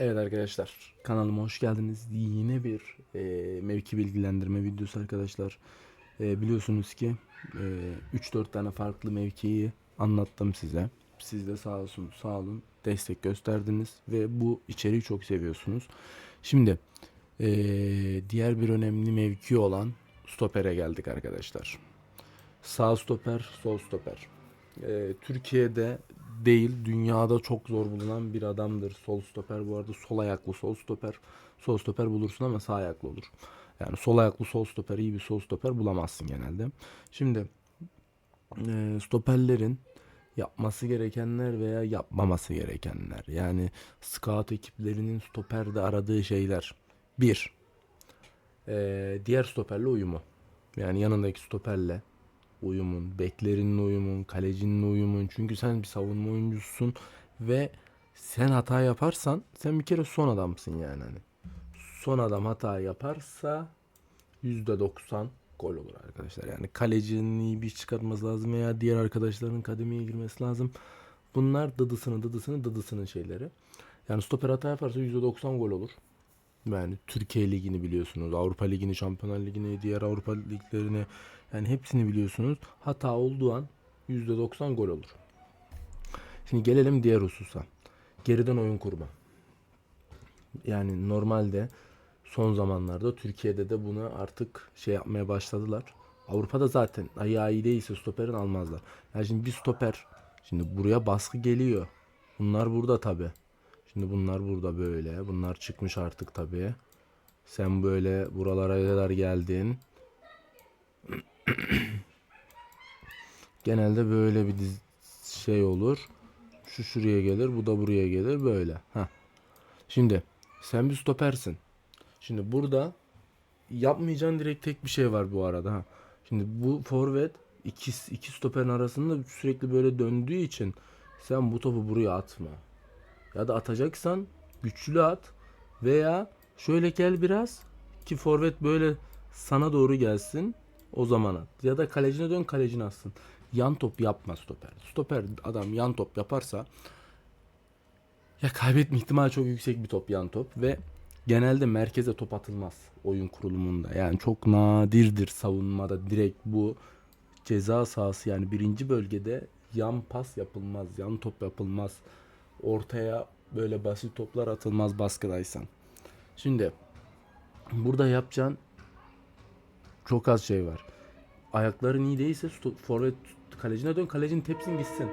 Evet arkadaşlar kanalıma hoş geldiniz. Yine bir e, mevki bilgilendirme videosu arkadaşlar. E, biliyorsunuz ki e, 3-4 tane farklı mevkiyi anlattım size. Siz de sağ olsun sağ olun destek gösterdiniz ve bu içeriği çok seviyorsunuz. Şimdi e, diğer bir önemli mevki olan stopere geldik arkadaşlar. Sağ stoper, sol stoper. E, Türkiye'de değil dünyada çok zor bulunan bir adamdır. Sol stoper bu arada sol ayaklı sol stoper. Sol stoper bulursun ama sağ ayaklı olur. Yani sol ayaklı sol stoper iyi bir sol stoper bulamazsın genelde. Şimdi e, stoperlerin yapması gerekenler veya yapmaması gerekenler. Yani scout ekiplerinin stoperde aradığı şeyler. Bir, e, diğer stoperle uyumu. Yani yanındaki stoperle uyumun, beklerinin uyumun, kalecinin uyumun. Çünkü sen bir savunma oyuncusun ve sen hata yaparsan sen bir kere son adamsın yani hani. Son adam hata yaparsa %90 gol olur arkadaşlar. Yani kalecinin iyi bir iş çıkartması lazım veya diğer arkadaşların kademeye girmesi lazım. Bunlar dıdısının dıdısının dıdısının şeyleri. Yani stoper hata yaparsa %90 gol olur. Yani Türkiye Ligi'ni biliyorsunuz. Avrupa Ligi'ni, Şampiyonlar Ligi'ni, diğer Avrupa liglerini yani hepsini biliyorsunuz. Hata olduğu an %90 gol olur. Şimdi gelelim diğer hususa. Geriden oyun kurma. Yani normalde son zamanlarda Türkiye'de de bunu artık şey yapmaya başladılar. Avrupa'da zaten ayağı iyi değilse stoperin almazlar. Yani şimdi bir stoper şimdi buraya baskı geliyor. Bunlar burada tabi. Şimdi bunlar burada böyle. Bunlar çıkmış artık tabi. Sen böyle buralara kadar geldin. Genelde böyle bir şey olur. Şu şuraya gelir, bu da buraya gelir böyle. Ha. Şimdi sen bir stopersin. Şimdi burada yapmayacağın direkt tek bir şey var bu arada. Ha. Şimdi bu forvet iki, iki stoperin arasında sürekli böyle döndüğü için sen bu topu buraya atma. Ya da atacaksan güçlü at veya şöyle gel biraz ki forvet böyle sana doğru gelsin o zaman at. Ya da kalecine dön kalecine atsın. Yan top yapma stoper. Stoper adam yan top yaparsa ya kaybetme ihtimali çok yüksek bir top yan top ve genelde merkeze top atılmaz oyun kurulumunda. Yani çok nadirdir savunmada direkt bu ceza sahası yani birinci bölgede yan pas yapılmaz, yan top yapılmaz. Ortaya böyle basit toplar atılmaz baskıdaysan. Şimdi burada yapacağın çok az şey var. Ayakların iyi değilse forvet kalecine dön kalecinin tepsin gitsin.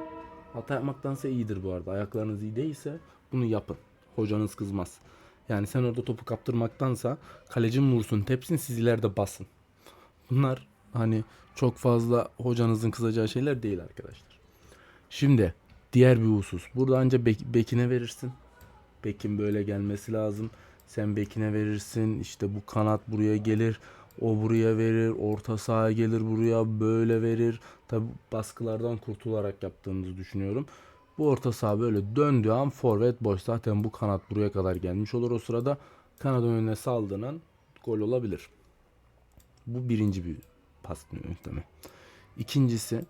Hata yapmaktansa iyidir bu arada. Ayaklarınız iyi değilse bunu yapın. Hocanız kızmaz. Yani sen orada topu kaptırmaktansa kalecin vursun tepsin siz ileride basın. Bunlar hani çok fazla hocanızın kızacağı şeyler değil arkadaşlar. Şimdi diğer bir husus. Burada anca bek- bekine verirsin. Bekin böyle gelmesi lazım. Sen bekine verirsin. İşte bu kanat buraya gelir. O buraya verir. Orta saha gelir buraya böyle verir. Tabi baskılardan kurtularak yaptığımızı düşünüyorum. Bu orta saha böyle döndüğü an forvet boş. Zaten bu kanat buraya kadar gelmiş olur. O sırada kanadın önüne saldığın an gol olabilir. Bu birinci bir pas yöntemi. İkincisi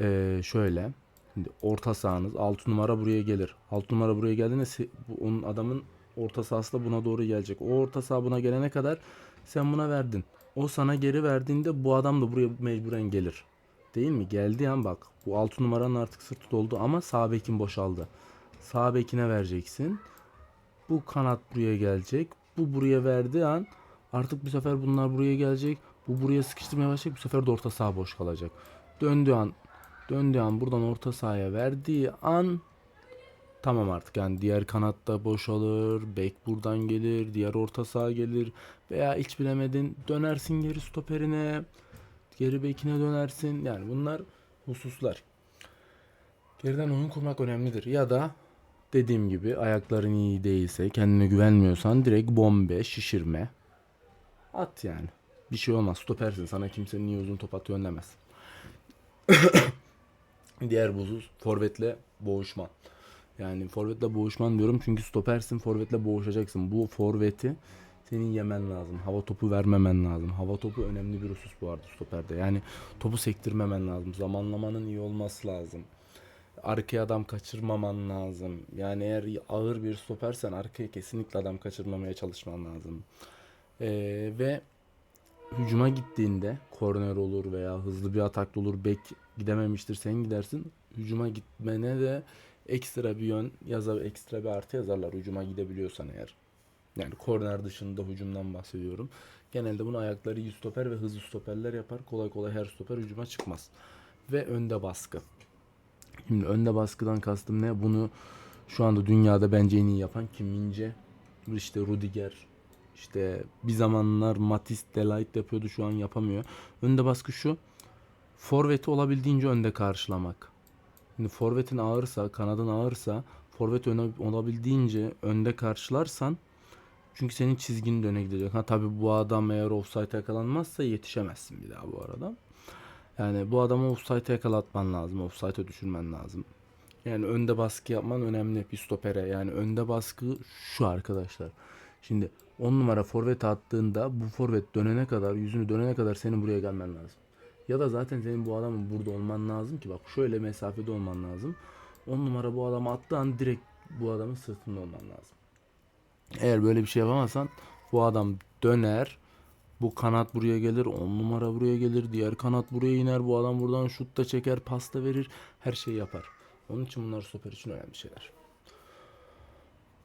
eee, şöyle. Şimdi orta sahanız 6 numara buraya gelir. 6 numara buraya geldiğinde bu, onun adamın orta sahası da buna doğru gelecek. O orta saha buna gelene kadar sen buna verdin. O sana geri verdiğinde bu adam da buraya mecburen gelir. Değil mi? Geldiği an bak. Bu 6 numaranın artık sırtı doldu ama sağ bekin boşaldı. Sağ bekine vereceksin. Bu kanat buraya gelecek. Bu buraya verdiği an artık bu sefer bunlar buraya gelecek. Bu buraya sıkıştırmaya başlayacak. Bu sefer de orta saha boş kalacak. Döndüğü an döndüğü an buradan orta sahaya verdiği an tamam artık yani diğer kanatta boşalır. Bek buradan gelir. Diğer orta saha gelir. Veya hiç bilemedin dönersin geri stoperine. Geri bekine dönersin. Yani bunlar hususlar. Geriden oyun kurmak önemlidir. Ya da dediğim gibi ayakların iyi değilse, kendine güvenmiyorsan direkt bombe, şişirme. At yani. Bir şey olmaz. Stopersin. Sana kimse niye uzun top atıyor demez. Diğer buzuz forvetle boğuşma. Yani forvetle boğuşman diyorum çünkü stopersin forvetle boğuşacaksın. Bu forveti senin yemen lazım. Hava topu vermemen lazım. Hava topu önemli bir husus bu arada stoperde. Yani topu sektirmemen lazım. Zamanlamanın iyi olması lazım. arkaya adam kaçırmaman lazım. Yani eğer ağır bir stopersen arkaya kesinlikle adam kaçırmamaya çalışman lazım. Ee, ve hücuma gittiğinde korner olur veya hızlı bir atakta olur bek gidememiştir sen gidersin. Hücuma gitmene de ekstra bir yön yazar ekstra bir artı yazarlar hücuma gidebiliyorsan eğer. Yani korner dışında hücumdan bahsediyorum. Genelde bunu ayakları iyi stoper ve hızlı stoperler yapar. Kolay kolay her stoper hücuma çıkmaz. Ve önde baskı. Şimdi önde baskıdan kastım ne? Bunu şu anda dünyada bence en iyi yapan Kim Min-jae, işte Rudiger, işte bir zamanlar Matisse Delight yapıyordu şu an yapamıyor. Önde baskı şu. Forveti olabildiğince önde karşılamak. Şimdi forvetin ağırsa, kanadın ağırsa forvet öne, olabildiğince önde karşılarsan çünkü senin çizginin de gidecek. Ha tabii bu adam eğer offside yakalanmazsa yetişemezsin bir daha bu arada. Yani bu adamı offside'e yakalatman lazım. Offside'e düşürmen lazım. Yani önde baskı yapman önemli bir stopere. Yani önde baskı şu arkadaşlar. Şimdi 10 numara forvet attığında bu forvet dönene kadar, yüzünü dönene kadar senin buraya gelmen lazım. Ya da zaten senin bu adamın burada olman lazım ki bak şöyle mesafede olman lazım. 10 numara bu adamı attığı an direkt bu adamın sırtında olman lazım. Eğer böyle bir şey yapamazsan bu adam döner. Bu kanat buraya gelir, 10 numara buraya gelir, diğer kanat buraya iner. Bu adam buradan şut da çeker, pasta verir, her şeyi yapar. Onun için bunlar stoper için önemli şeyler.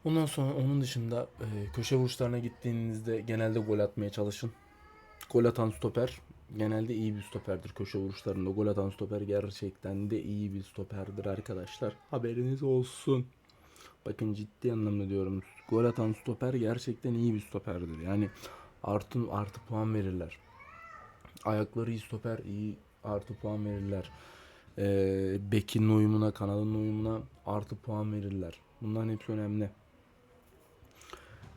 Ondan sonra onun dışında e, köşe vuruşlarına gittiğinizde genelde gol atmaya çalışın. Gol atan stoper genelde iyi bir stoperdir. Köşe vuruşlarında gol atan stoper gerçekten de iyi bir stoperdir arkadaşlar. Haberiniz olsun. Bakın ciddi anlamda diyorum. Gol atan stoper gerçekten iyi bir stoperdir. Yani artı artı puan verirler. Ayakları iyi stoper iyi artı puan verirler. Ee, bekin uyumuna, kanalın uyumuna artı puan verirler. Bunların hepsi önemli.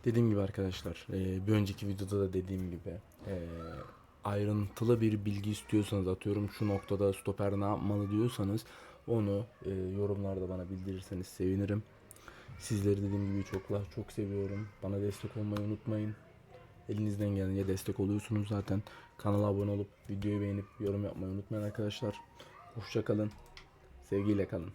Dediğim gibi arkadaşlar, e, bir önceki videoda da dediğim gibi e, ayrıntılı bir bilgi istiyorsanız atıyorum şu noktada stoper ne yapmalı diyorsanız onu e, yorumlarda bana bildirirseniz sevinirim. Sizleri dediğim gibi çoklar çok seviyorum. Bana destek olmayı unutmayın. Elinizden gelince destek oluyorsunuz zaten. Kanala abone olup videoyu beğenip yorum yapmayı unutmayın arkadaşlar. Hoşça kalın. Sevgiyle kalın.